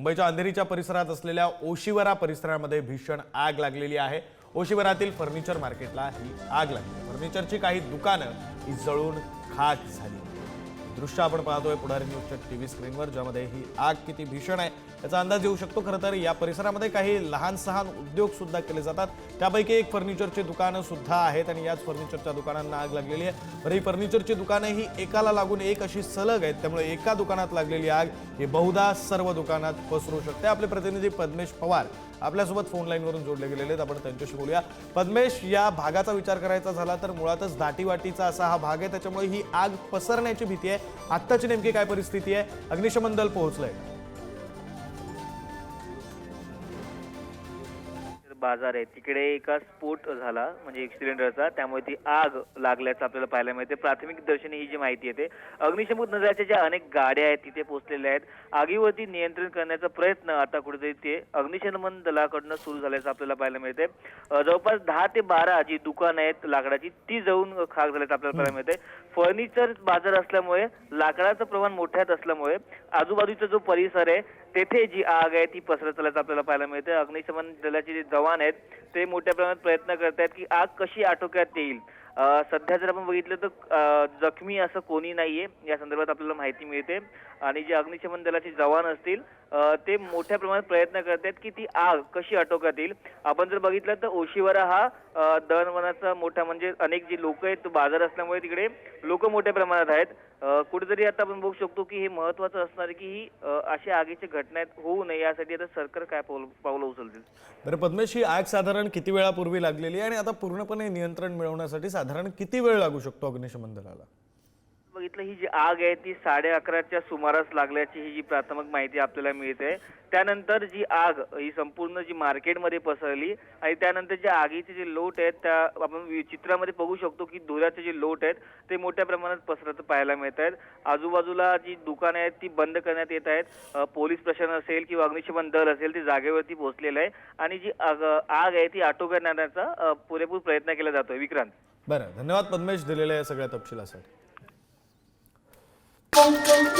मुंबईच्या अंधेरीच्या परिसरात असलेल्या ओशिवरा परिसरामध्ये भीषण आग लागलेली आहे. ओशिवरातील फर्निचर मार्केटला ही आग लागली फर्निचरची काही दुकानं ही जळून खाक झाली दृश्य आपण पाहतोय पुढारी न्यूजच्या टी व्ही स्क्रीनवर ज्यामध्ये ही आग किती भीषण आहे त्याचा अंदाज येऊ शकतो. खरं तर या परिसरामध्ये काही लहान सहान उद्योग सुद्धा केले जातात. त्यापैकी एक फर्निचरची दुकानं सुद्धा आहेत आणि याच फर्निचरच्या दुकानांना आग लागलेली आहे. बरं ही फर्निचरची दुकानं ही एकाला लागून एक अशी सलग आहेत त्यामुळे एका दुकानात लागलेली आग ही बहुधा सर्व दुकानात पसरू शकते. आपले प्रतिनिधी पद्मेश पवार आपल्यासोबत फोन लाईनवरून जोडले गेलेले आहेत. आपण त्यांच्याशी बोलूया. पद्मेश या भागाचा विचार करायचा झाला तर मुळातच दाटीवाटीचा असा हा भाग आहे. त्याच्यामुळे ही आग पसरण्याची भीती आहे. आत्ताची नेमकी काय परिस्थिती आहे? अग्निशमन दल पोहोचलंय. बाजार आहे. तिकडे एका स्फोट झाला म्हणजे एक सिलेंडरचा त्यामुळे ती आग लागल्याचं आपल्याला पाहायला मिळते. प्राथमिक दर्शनी ही जी माहिती येते अग्निशमन दलाच्या ज्या अनेक गाड्या आहेत तिथे पोहोचलेल्या आहेत. आगीवरती नियंत्रण करण्याचा प्रयत्न आता कुठेतरी ते अग्निशमन दलाकडनं सुरू झाल्याचं आपल्याला पाहायला मिळते. जवळपास दहा ते बारा जी दुकानं आहेत लाकडाची ती जाऊन खाक झाल्याचं आपल्याला पाहायला मिळते. फर्निचर बाजार असल्यामुळे लाकडाचं प्रमाण मोठ्यात असल्यामुळे आजूबाजूचा जो परिसर आहे तेथे जी आग आहे ती पसरत चालल्याचं आपल्याला पाहायला मिळते. अग्निशमन दलाचे जे जवान आहेत ते मोठ्या प्रमाणात प्रयत्न करत आहेत की आग कशी आटोक्यात येईल. सध्या जर आपण बघितलं तर जखमी असं कोणी नाहीये या संदर्भात आपल्याला माहिती मिळते. आणि जे अग्निशमन दलाचे जवान असतील ते मोठ्या प्रमाणात प्रयत्न करत आहेत की ती आग कशी आटोक्यात येईल. आपण जर बघितलं तर ओशिवरा हा अं, दळणवळणाचा मोठा म्हणजे अनेक जे लोक आहेत तो बाजार असल्यामुळे तिकडे लोक मोठ्या प्रमाणात आहेत. कुठेतरी आता आपण बघू शकतो की हे महत्वाचं असणार आहे की ही अं, अशा आगीची घटना होऊ नये यासाठी आता सरकार काय पावलं पावलं उचलतील? बरं पद्मेश ही आग साधारण किती वेळापूर्वी लागलेली आणि आता पूर्णपणे नियंत्रण मिळवण्यासाठी साधारण किती वेळ लागू शकतो अग्निशमन दलाला? बघितलं ही जी आग आहे ती साडे अकराच्या सुमारास लागल्याची ही जी प्राथमिक माहिती आपल्याला मिळते. त्यानंतर जी आग ही संपूर्ण जी मार्केटमध्ये पसरली आणि त्यानंतर ज्या आगीचे जे लोट आहेत त्या आपण चित्रामध्ये बघू शकतो की धुराचे जे लोट आहेत ते मोठ्या प्रमाणात पसरत पाहायला मिळत आहेत आजूबाजूला जी दुकानं आहेत ती बंद करण्यात येत आहेत. पोलीस प्रशासन असेल किंवा अग्निशमन दल असेल ते जागेवरती पोहोचलेलं आहे. आणि जी आग आग आहे ती आटोक्यात आणण्याचा पुरेपूर प्रयत्न केला जातोय. विक्रांत. बरं धन्यवाद पद्मेश दिलेल्या या सगळ्या तपशिलासाठी. pom.